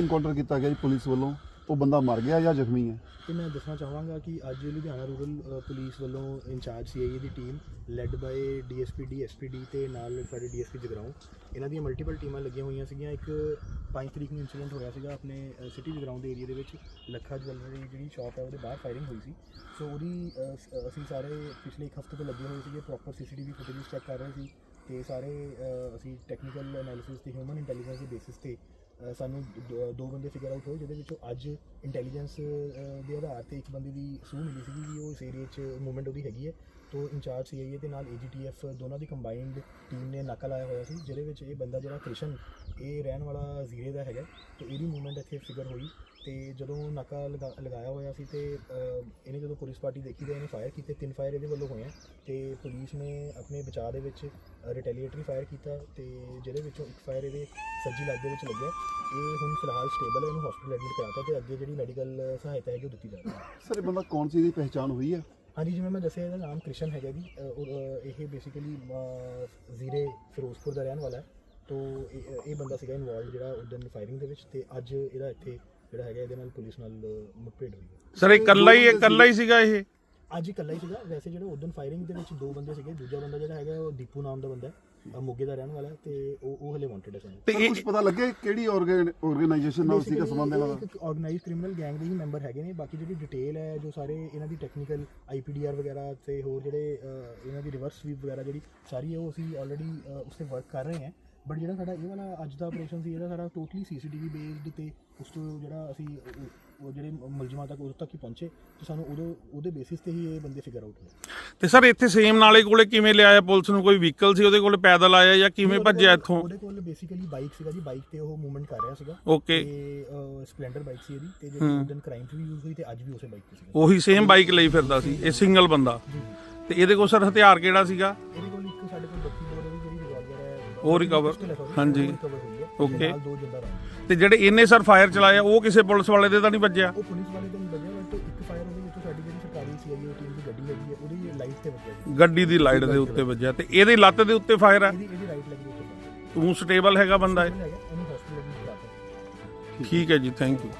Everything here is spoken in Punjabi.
ਇਨਕਾਊਂਟਰ ਕੀਤਾ ਗਿਆ ਜੀ ਪੁਲਿਸ ਵੱਲੋਂ ਉਹ ਬੰਦਾ ਮਰ ਗਿਆ ਜਾਂ ਜ਼ਖਮੀ ਹੈ। ਤੇ ਮੈਂ ਦੱਸਣਾ ਚਾਹਾਂਗਾ ਕਿ ਅੱਜ ਲੁਧਿਆਣਾ ਰੂਰਲ ਪੁਲਿਸ ਵੱਲੋਂ ਇੰਚਾਰਜ ਸੀਆਈਏ ਦੀ ਟੀਮ ਲੈਡ ਬਾਈ ਡੀਐਸਪੀ ਡੀਐਸਪੀਡੀ ਤੇ ਨਾਲ ਸਾਡੇ ਡੀਐਸਪੀ ਜਗਰਾਉਂ ਇਹਨਾਂ ਦੀਆਂ ਮਲਟੀਪਲ ਟੀਮਾਂ ਲੱਗੀਆਂ ਹੋਈਆਂ ਸੀਗੀਆਂ। ਇੱਕ 5 ਤਰੀਕ ਨੂੰ ਇਨਸੀਡੈਂਟ ਹੋਇਆ ਸੀਗਾ ਆਪਣੇ ਸਿਟੀ ਜਗਰਾਉਂ ਦੇ ਏਰੀਆ ਦੇ ਵਿੱਚ ਲੱਖਾ ਜਵੈਲਰੀ ਜਿਹੜੀ ਸ਼ਾਪ ਹੈ ਉਹਦੇ ਬਾਹਰ ਫਾਇਰਿੰਗ ਹੋਈ ਸੀ। ਸੋ ਉਹਦੀ ਅ, ਅਸੀਂ ਸਾਰੇ ਪਿਛਲੇ ਇੱਕ ਹਫ਼ਤੇ ਤੋਂ ਲੱਗੇ ਹੋਏ ਸੀਗੇ ਪ੍ਰੋਪਰ ਸੀਸੀਟੀਵੀ ਫੁਟੇਜ ਚੈੱਕ ਕਰ ਰਹੇ ਸੀ ਤੇ ਸਾਰੇ ਅ, ਅਸੀਂ ਟੈਕਨੀਕਲ ਐਨਾਲਿਸਿਸ ਤੇ ਹਿਊਮਨ ਇੰਟੈਲੀਜੈਂਸ ਦੇ ਬੇਸਿਸ ਤੇ ਸਾਨੂੰ ਦ- ਦੋ ਬੰਦੇ ਫਿਗਰ ਆਊਟ ਹੋਏ ਜਿਹਦੇ ਵਿੱਚੋਂ ਅੱਜ ਇੰਟੈਲੀਜੈਂਸ ਦੇ ਆਧਾਰ ਤੇ ਇੱਕ ਬੰਦੇ ਦੀ ਸੂਹ ਮਿਲੀ ਸੀਗੀ ਕਿ ਉਹ ਇਸ ਏਰੀਆ 'ਚ ਮੂਵਮੈਂਟ ਉਹਦੀ ਹੈਗੀ ਹੈ। ਤੋਂ ਇੰਚਾਰਜ ਸੀਆਈਏ ਤੇ ਨਾਲ ਏਜੀਟੀਐਫ ਦੋਨਾਂ ਦੀ ਕੰਬਾਈਨਡ ਟੀਮ ਨੇ ਨਾਕਾ ਲਾਇਆ ਹੋਇਆ ਸੀ, ਜਿਹਦੇ ਵਿੱਚ ਇਹ ਬੰਦਾ ਜਿਹੜਾ ਕ੍ਰਿਸ਼ਨ, ਇਹ ਰਹਿਣ ਵਾਲਾ ਜ਼ੀਰੇ ਦਾ ਹੈਗਾ। ਤੇ ਇਹਦੀ ਮੂਵਮੈਂਟ ਇੱਥੇ ਫਿਗਰ ਹੋਈ ਤੇ ਜਦੋਂ ਨਾਕਾ ਲਗਾ- ਲਗਾਇਆ ਹੋਇਆ ਸੀ ਤੇ ਇਹਨੇ ਜਦੋਂ ਪੁਲਿਸ ਪਾਰਟੀ ਦੇਖੀ ਤੇ ਇਹਨੇ ਫਾਇਰ ਕੀਤੇ, ਤਿੰਨ ਫਾਇਰ ਇਹਦੇ ਵੱਲੋਂ ਹੋਏ ਆ। ਤੇ ਪੁਲਿਸ ਨੇ ਆਪਣੇ ਬਚਾਅ ਦੇ ਵਿੱਚ ਰਿਟੈਲੀਏਟਰੀ ਫਾਇਰ ਕੀਤਾ ਤੇ ਜਿਹਦੇ ਵਿੱਚੋਂ ਇੱਕ ਫਾਇਰ ਇਹਦੇ ਸੱਜੀ ਲੱਗ ਦੇ ਵਿੱਚ ਲੱਗਿਆ। ਇਹ ਹੁਣ ਫਿਲਹਾਲ ਸਟੇਬਲ ਹੈ ਇਹਨੂੰ ਹਸਪੀਟਲ ਐਡਮਿਟ ਕਰਾਤਾ ਤੇ ਅੱਗੇ ਜਿਹੜੀ ਮੈਡੀਕਲ ਸਹਾਇਤਾ ਹੈਗੀ ਉਹ ਦਿੱਤੀ ਜਾ ਰਹੀ ਹੈ। ਸਰ ਇਹ ਬੰਦਾ ਕੌਣ ਸੀ ਇਹਦੀ ਪਹਿਚਾਣ ਹੋਈ ਹੈ? ਹਾਂਜੀ ਜਿਵੇਂ ਮੈਂ ਦੱਸਿਆ ਇਹਦਾ ਨਾਮ ਕ੍ਰਿਸ਼ਨ ਹੈਗਾ ਜੀ। ਅ, ਔਰ, ਅ, ਇਹ ਬੇਸਿਕਲੀ ਜ਼ੀਰੇ ਫਿਰੋਜ਼ਪੁਰ ਦਾ ਰਹਿਣ ਵਾਲਾ ਹੈ। ਤੋਂ ਇਹ ਇਹ ਬੰਦਾ ਸੀਗਾ ਇਨਵੋਲਵ ਜਿਹੜਾ ਉਦੋਂ ਫਾਇਰਿੰਗ ਦੇ ਵਿੱਚ ਤੇ ਅੱਜ ਇਹਦਾ ਇੱਥੇ ਜਿਹੜਾ ਹੈਗਾ ਇਹਦੇ ਨਾਲ ਪੁਲਿਸ ਨਾਲ ਅ, ਮੁੱਠਭੇੜ ਹੋਈ ਹੈ। ਸਰ ਇਹ ਇਕੱਲਾ ਹੀ ਇਕੱਲਾ ਹੀ ਸੀਗਾ ਇਹ? ਅੱਜ ਹੀ ਇਕੱਲਾ ਹੀ ਸੀਗਾ। ਵੈਸੇ ਜਿਹੜਾ ਉਦੋਂ ਫਾਇਰਿੰਗ ਦੇ ਵਿੱਚ ਦੋ ਬੰਦੇ ਸੀਗੇ ਦੂਜਾ ਬੰਦਾ ਜਿਹੜਾ ਹੈਗਾ ਉਹ ਦੀਪੂ ਨਾਮ ਦਾ ਬੰਦਾ ਹੈ ਮੋਗੇ ਦਾ ਰਹਿਣ ਵਾਲਾ ਹੈ ਤੇ ਉਹ ਉਹ ਹਲੇ ਵਾਂਟਡ ਹੈ ਸਾਨੂੰ। ਤੇ ਇਹ ਕੁਝ ਪਤਾ ਲੱਗੇ ਕਿਹੜੀ ਆਰਗੇਨਾਈਜੇਸ਼ਨ ਨਾਲ ਸੀਗਾ ਸੰਬੰਧ ਇਹਨਾਂ ਦਾ? ਆਰਗੇਨਾਈਜ਼ ਕ੍ਰਿਮੀਨਲ ਗੈਂਗ ਦੇ ਹੀ ਮੈਂਬਰ ਹੈਗੇ ਨੇ। ਬਾਕੀ ਜਿਹੜੀ ਡਿਟੇਲ ਹੈ ਜੋ ਸਾਰੇ ਇਹਨਾਂ ਦੀ ਟੈਕਨੀਕਲ ਆਈਪੀਡੀਆਰ ਵਗੈਰਾ ਤੇ ਹੋਰ ਜਿਹੜੇ ਇਹਨਾਂ ਦੀ ਰਿਵਰਸ ਸਵੀਪ ਵਗੈਰਾ ਜਿਹੜੀ ਸਾਰੀ ਹੈ ਉਹ ਅਸੀਂ ਆਲਰੇਡੀ ਉਸ ਤੇ ਵਰਕ ਕਰ ਰਹੇ ਹਾਂ। ਬਟ ਜਿਹੜਾ ਸਾਡਾ ਇਹ ਵਾਲਾ ਅੱਜ ਦਾ ਆਪਰੇਸ਼ਨ ਸੀ ਇਹਦਾ ਸਾਰਾ ਟੋਟਲੀ ਸੀਸੀਟੀਵੀ ਬੇਸਡ ਤੇ ਉਸ ਤੋਂ ਜਿਹੜਾ ਅਸੀਂ ਉਹ- ਜਿਹੜੇ ਮੁਲਜ਼ਮਾਂ ਤੱਕ ਉਦੋਂ ਤੱਕ ਹੀ ਪਹੁੰਚੇ ਤੇ ਸਾਨੂੰ ਉਦੋਂ ਉਹਦੇ ਬੇਸਿਸ ਤੇ ਹੀ ਇਹ ਬੰਦੇ ਫਿਗਰ ਆਊਟ ਹੋਏ। ਤੇ ਸਰ ਇੱਥੇ ਸੇਮ ਨਾਲੇ ਕੋਲੇ ਕਿਵੇਂ ਲਿਆਇਆ ਪੁਲਿਸ ਨੂੰ? ਕੋਈ ਵਹੀਕਲ ਸੀ ਉਹਦੇ ਕੋਲੇ ਪੈਦਲ ਆਇਆ ਜਾਂ ਕਿਵੇਂ ਭੱਜਿਆ ਇੱਥੋਂ? ਉਹਦੇ ਕੋਲ ਬੇਸਿਕਲੀ ਬਾਈਕ ਸੀਗਾ ਜੀ ਬਾਈਕ ਤੇ ਉਹ ਮੂਵਮੈਂਟ ਕਰ ਰਿਹਾ ਸੀਗਾ। ਓਕੇ ਤੇ ਸਪਲੈਂਡਰ ਬਾਈਕ ਸੀ ਇਹਦੀ ਤੇ ਜਿਹੜੀ ਉਦੋਂ ਕ੍ਰਾਈਮ 'ਚ ਵੀ ਯੂਜ਼ ਹੋਈ ਤੇ ਅੱਜ ਵੀ ਉਸੇ ਬਾਈਕ ਤੇ ਸੀਗਾ। ਉਹੀ ਸੇਮ ਬਾਈਕ ਲਈ ਫਿਰਦਾ ਸੀ ਇਹ ਸਿੰਗਲ ਬੰਦਾ। ਤੇ ਇਹਦੇ ਕੋਲ ਸਰ ਹਥਿਆਰ ਕਿਹੜਾ ਸੀਗਾ? ਇਹਦੇ ਕੋਲ ਉਹ sorry, ਹਾਂਜੀ। Okay. ਤੇ ਨਾਲ ਦੋ ਜਿੰਦਾ ਰਾਉਂਡ ਤੇ ਜਿਹੜੇ ਇਹਨੇ ਸਰ ਫਾਇਰ ਚਲਾਇਆ ਉਹ ਕਿਸੇ ਪੁਲਿਸ ਵਾਲੇ ਦੇ ਤਾਂ ਨਹੀਂ ਵੱਜਿਆ? ਉਹ ਪੁਲਿਸ ਵਾਲੇ ਦੇ ਨਹੀਂ ਵੱਜਿਆ ਬਟ ਇੱਕ ਫਾਇਰ ਉਹਦੇ ਵਿੱਚੋਂ ਸਾਡੀ ਜਿਹੜੀ ਸਰਕਾਰੀ ਸੀਆਈਏ ਟੀਮ ਦੀ ਗੱਡੀ ਹੈਗੀ ਹੈ ਉਹਦੀ ਲਾਈਟ ਤੇ ਵੱਜਿਆ ਜੀ। ਗੱਡੀ ਦੀ ਲਾਈਟ ਦੇ ਉੱਤੇ ਵੱਜਿਆ। ਤੇ ਇਹਦੀ ਲੱਤ ਦੇ ਉੱਤੇ ਫਾਇਰ ਹੈ ਇਹਦੀ ਇਹਦੀ ਰਾਈਟ ਲੱਗੀ ਉੱਤੇ। ਤੂੰ ਸਟੇਬਲ ਹੈਗਾ ਬੰਦਾ ਇਹ? ਹੈਗਾ ਉਹਨੂੰ ਹਸਪੀਟਲ ਵਿੱਚ ਕਰਾਤਾ ਠੀਕ ਹੈ ਜੀ ਥੈਂਕ ਯੂ